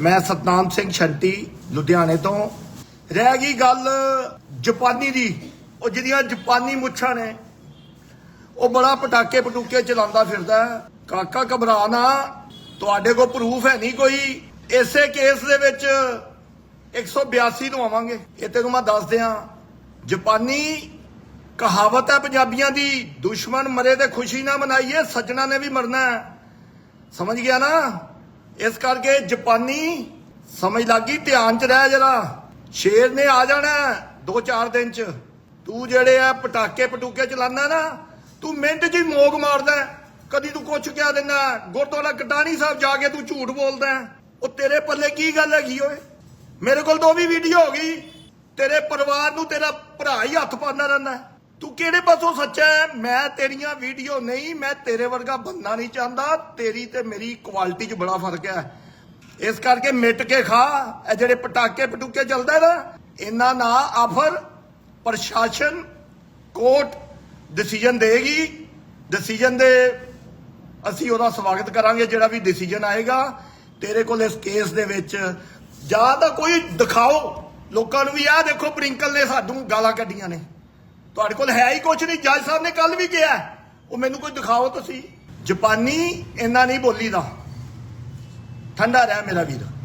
ਮੈਂ ਸਤਨਾਮ ਸਿੰਘ ਛੰਟੀ, ਲੁਧਿਆਣੇ ਤੋਂ। ਰਹਿ ਗਈ ਗੱਲ ਜਾਪਾਨੀ ਦੀ। ਉਹ ਜਿਹੜੀਆਂ ਜਾਪਾਨੀ ਮੁੱਛਾਂ ਨੇ, ਉਹ ਬੜਾ ਪਟਾਕੇ ਪਟੂਕੇ ਚਲਾਉਂਦਾ ਫਿਰਦਾ ਕਾਕਾ ਘਬਰਾ ਨਾ, ਤੁਹਾਡੇ ਕੋਲ ਪ੍ਰੂਫ ਹੈ ਨਹੀਂ ਕੋਈ। ਇਸੇ ਕੇਸ ਦੇ ਵਿੱਚ 182 ਨੂੰ ਆਵਾਂਗੇ। ਇਹ ਤੈਨੂੰ ਮੈਂ ਦੱਸ ਦਿਆਂ, ਜਾਪਾਨੀ ਕਹਾਵਤ ਹੈ ਪੰਜਾਬੀਆਂ ਦੀ, ਦੁਸ਼ਮਣ ਮਰੇ ਤੇ ਖੁਸ਼ੀ ਨਾ ਮਨਾਈਏ, ਸੱਜਣਾ ਨੇ ਵੀ ਮਰਨਾ ਸਮਝ ਗਿਆ ਨਾ? ਇਸ ਕਰਕੇ ਜਾਪਾਨੀ ਸਮਝ ਲੱਗੀ ਧਿਆਨ ਚ ਰਹਿ ਜਰਾ। ਸ਼ੇਰ ਨੇ ਆ ਜਾਣਾ 2-4 ਦਿਨ ਚ। ਤੂੰ ਜਿਹੜੇ ਆ ਪਟਾਕੇ ਪਟੂਕੇ ਚਲਾਨਾ ਨਾ, ਤੂੰ ਮਿੰਟ ਚ ਹੀ ਮੋਗ ਮਾਰਦਾ ਕਦੀ ਤੂੰ ਕੁਛ ਕਹਿ ਦਿੰਦਾ ਗੁਰਦੁਆਰਾ ਕਟਾਣੀ ਸਾਹਿਬ ਜਾ ਕੇ ਤੂੰ ਝੂਠ ਬੋਲਦਾ ਉਹ ਤੇਰੇ ਪੱਲੇ ਕੀ ਗੱਲ ਹੈਗੀ ਓਏ? ਮੇਰੇ ਕੋਲ ਤਾਂ ਉਹ ਵੀ ਵੀਡੀਓ ਹੋ ਗਈ। ਤੇਰੇ ਪਰਿਵਾਰ ਨੂੰ ਤੇਰਾ ਭਰਾ ਹੀ ਹੱਥ ਪਾਉਂਦਾ ਰਹਿੰਦਾ ਤੂੰ ਕਿਹੜੇ ਪਾਸੋਂ ਸੱਚਾ ਹੈ? ਮੈਂ ਤੇਰੀਆਂ ਵੀਡੀਓ ਨਹੀਂ, ਮੈਂ ਤੇਰੇ ਵਰਗਾ ਬੰਦਾ ਨਹੀਂ ਚਾਹੁੰਦਾ। ਤੇਰੀ ਤੇ ਮੇਰੀ ਕੁਆਲਿਟੀ 'ਚ ਬੜਾ ਫ਼ਰਕ ਹੈ। ਇਸ ਕਰਕੇ ਮਿਟ ਕੇ ਖਾ। ਇਹ ਜਿਹੜੇ ਪਟਾਕੇ ਪਟੂਕੇ ਚੱਲਦਾ ਨਾ, ਇਹਨਾਂ ਨਾ ਆਫਰ, ਪ੍ਰਸ਼ਾਸਨ ਕੋਰਟ ਡਿਸੀਜਨ ਦੇਗੀ। ਡਿਸੀਜਨ ਦੇ ਅਸੀਂ ਉਹਦਾ ਸਵਾਗਤ ਕਰਾਂਗੇ, ਜਿਹੜਾ ਵੀ ਡਿਸੀਜਨ ਆਏਗਾ। ਤੇਰੇ ਕੋਲ ਇਸ ਕੇਸ ਦੇ ਵਿੱਚ ਜਾਂ ਤਾਂ ਕੋਈ ਦਿਖਾਓ। ਲੋਕਾਂ ਨੂੰ ਵੀ ਆਹ ਦੇਖੋ, ਪ੍ਰਿੰਕਲ ਨੇ ਸਾਨੂੰ ਗਾਲਾਂ ਕੱਢੀਆਂ ਨੇ। ਤੁਹਾਡੇ ਕੋਲ ਹੈ ਹੀ ਕੁਝ ਨਹੀਂ। ਜੱਜ ਸਾਹਿਬ ਨੇ ਕੱਲ ਵੀ ਕਿਹਾ। ਉਹ ਮੈਨੂੰ ਕੋਈ ਦਿਖਾਓ ਤੁਸੀਂ। ਜਾਪਾਨੀ ਇੰਨਾ ਨਹੀਂ ਬੋਲੀਦਾ। ਠੰਡਾ ਰਹਿ ਮੇਰਾ ਵੀਰ।